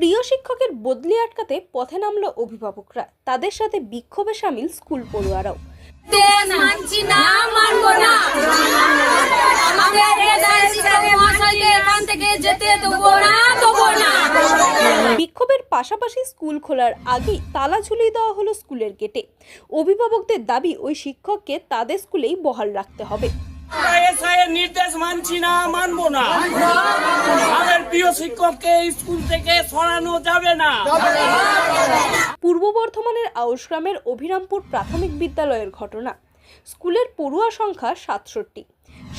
প্রিয় শিক্ষকের বদলি আটকাতে পথে নামলো অভিভাবকরা। তাদের সাথে বিক্ষোভে সামিল স্কুল পড়ুয়ারাও। বিক্ষোভের পাশাপাশি স্কুল খোলার আগেই তালা ঝুলিয়ে দেওয়া হলো স্কুলের গেটে। অভিভাবকদের দাবি ওই শিক্ষককে তাদের স্কুলেই বহাল রাখতে হবে। নির্দেশ মানছি না, মানবো না। আমাদের প্রিয় শিক্ষককে স্কুল থেকে সরানো যাবে না। পূর্ব বর্ধমানের আউশ গ্রামের অভিরামপুর প্রাথমিক বিদ্যালয়ের ঘটনা। স্কুলের পড়ুয়া সংখ্যা সাতষট্টি।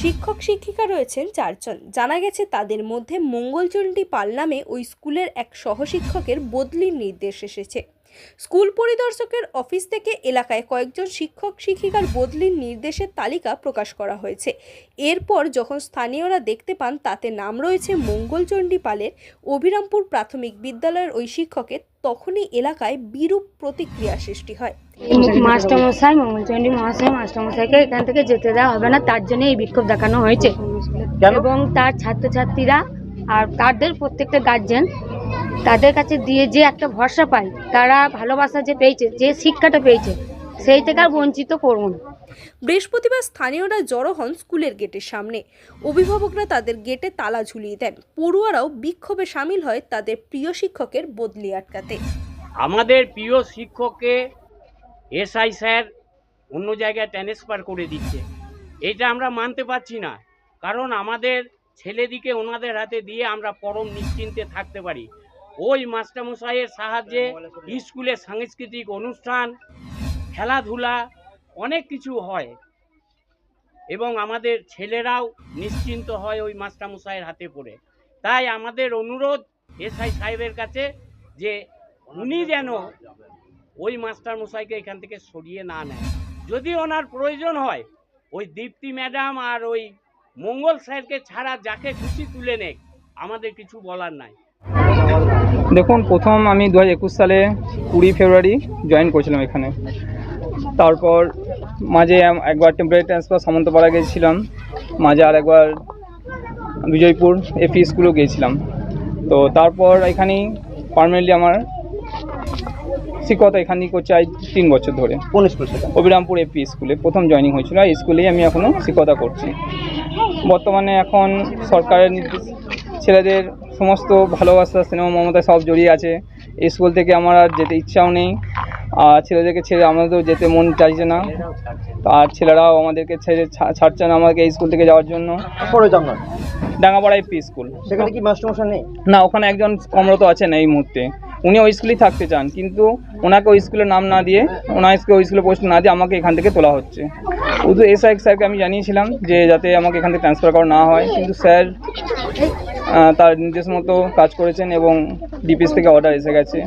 শিক্ষক শিক্ষিকা রয়েছেন চারজন। জানা গেছে তাদের মধ্যে মঙ্গলচণ্ডী পাল নামে ওই স্কুলের এক সহশিক্ষকের বদলির নির্দেশ এসেছে। স্কুল পরিদর্শকের অফিস থেকে এলাকায় কয়েকজন শিক্ষক শিক্ষিকার বদলির নির্দেশের তালিকা প্রকাশ করা হয়েছে। এরপর যখন স্থানীয়রা দেখতে পান তাতে নাম রয়েছে মঙ্গলচণ্ডী পালের অভিরামপুর প্রাথমিক বিদ্যালয়ের ওই শিক্ষকের তখনই এলাকায় বিরূপ প্রতিক্রিয়া সৃষ্টি হয়। মাস্টারমশাই মঙ্গলচন্ডী মহাশয় মাস্টারমশাইকে এখান থেকে যেতে দেওয়া হবে না তার জন্য এই বিক্ষোভ দেখানো হয়েছে। এবং তার ছাত্রছাত্রীরা আর তাদের প্রত্যেকটা গার্জেন তাদের কাছে দিয়ে যে একটা ভরসা পায় তারা ভালোবাসা যে পেয়েছে যে শিক্ষাটা পেয়েছে সেই থেকে আর বঞ্চিত করব না। বৃহস্পতিবার স্থানীয়রা জড়ো হন স্কুলের গেটের সামনে। অভিভাবকরা তাদের গেটে তালা ঝুলিয়ে দেন। পড়ুয়ারাও বিক্ষোভে সামিল হয় তাদের প্রিয় শিক্ষকের বদলি আটকাতে। আমাদের প্রিয় শিক্ষককে এসআই স্যার অন্য জায়গায় ট্রান্সফার করে দিচ্ছে। এটা আমরা মানতে পারছি না। কারণ আমাদের ছেলেদিকে ওনাদের হাতে দিয়ে আমরা পরম নিশ্চিন্তে থাকতে পারি। ওই মাস্টারমশাইয়ের সাহায্যে স্কুলে সাংস্কৃতিক অনুষ্ঠান খেলাধুলা অনেক কিছু হয়। এবং আমাদের ছেলেরাও নিশ্চিন্ত হয় ওই মাস্টারমশাইয়ের হাতে পড়ে। তাই আমাদের অনুরোধ এসআই সাহেবের কাছে যে উনি যেন ওই মাস্টারমশাইকে এখান থেকে সরিয়ে না নেয় যদি ওনার প্রয়োজন হয় ওই দীপ্তি ম্যাডাম আর ওই মঙ্গল স্যারকে ছাড়া যাকে খুশি তুলে নেক আমাদের কিছু বলার নাই। দেখুন প্রথম আমি দু একুশ সালে কুড়ি ফেব্রুয়ারি জয়েন করেছিলাম এখানে। তারপর মাঝে একবার টেম্পারেরি ট্রান্সফার সামন্তপাড়া গিয়েছিলাম মাঝে আর একবার বিজয়পুর এফি স্কুলেও গিয়েছিলাম তো তারপর এখানেই পার্মানেন্টলি আমার শিক্ষকতা এখানেই করছি আজ তিন বছর ধরে। কোন স্কুল অবিরামপুর এপি স্কুলে প্রথম জয়েনিং হয়েছিল এই স্কুলেই আমি এখনও শিক্ষকতা করছি। বর্তমানে এখন সরকারের ছেলেদের সমস্ত ভালোবাসা সিনেমা মমতা সব জড়িয়ে আছে। স্কুল থেকে আমার আর যেতে ইচ্ছাও নেই। আর ছেলেদেরকে ছেড়ে আমাদেরও যেতে মন চাইছে না। আর ছেলেরাও আমাদেরকে ছেড়ে ছাড়ছে না আমাদেরকে এই স্কুল থেকে যাওয়ার জন্য। ডাঙ্গাপাড়া এপি স্কুল সেখানে কি মাস্টারমশাই নেই? না ওখানে একজন কমরত আছেন এই মুহূর্তে। উনি ওই স্কুলেই থাকতে চান কিন্তু ওনাকে ওই স্কুলের নাম না দিয়ে ওনার ওনাকে ওই স্কুলে পোস্ট না দিয়ে আমাকে এখান থেকে তোলা হচ্ছে। শুধু এসআই স্যারকে আমি জানিয়েছিলাম যে যাতে আমাকে এখান থেকে ট্রান্সফার করা না হয়। কিন্তু স্যার তার নির্দেশ মতো কাজ করেছেন এবং ডিপিএস থেকে অর্ডার এসে গেছে।